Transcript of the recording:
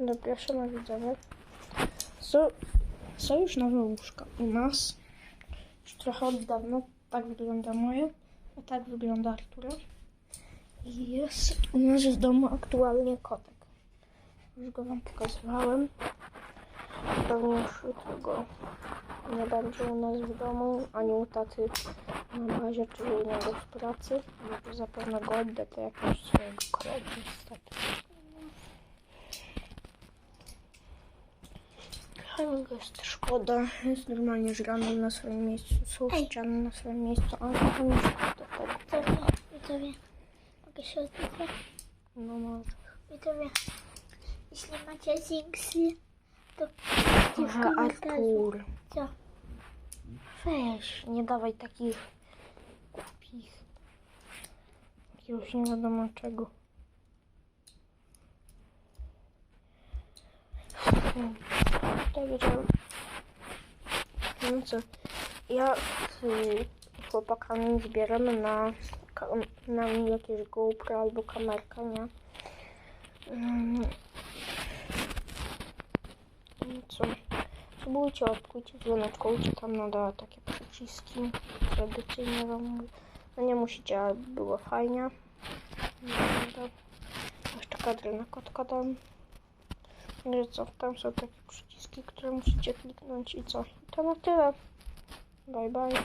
Zapraszamy widzowie. Są, są już nowe łóżka u nas. Już trochę od dawna. Tak wygląda moje, a tak wygląda Artura. I jest u nas w domu aktualnie kotek. Już go wam pokazywałem. Pewnie już jutro go nie będzie u nas w domu, ani u taty na bazie, czyli u niego w pracy. To zapewne go odda to jakiegoś swojego kolegi Ale go jest szkoda. Jest normalnie żrany na swoim miejscu. Są Ej. ściany na swoim miejscu, ale to nie szkoda. Widzowie, widzowie, mogę się odbyć? No może. Widzowie, jeśli macie zinksy, to komentarzu. Artur. Co? Weź, nie dawaj takich głupich. Jakiegoś nie wiadomo czego. Hmm, Dobrze. No co? Ja z chłopakami zbieramy na, na jakieś GoPro albo kamerkę, nie? Mm. No co? Subujcie, łapkujcie dzwoneczkujcie tam nadal takie przyciski tradycyjnie wam. No nie musicie, ale było fajnie. No. Jeszcze kadry na kotka dam. I co, tam są takie przyciski, które musicie kliknąć i co? I to na tyle. Bye bye.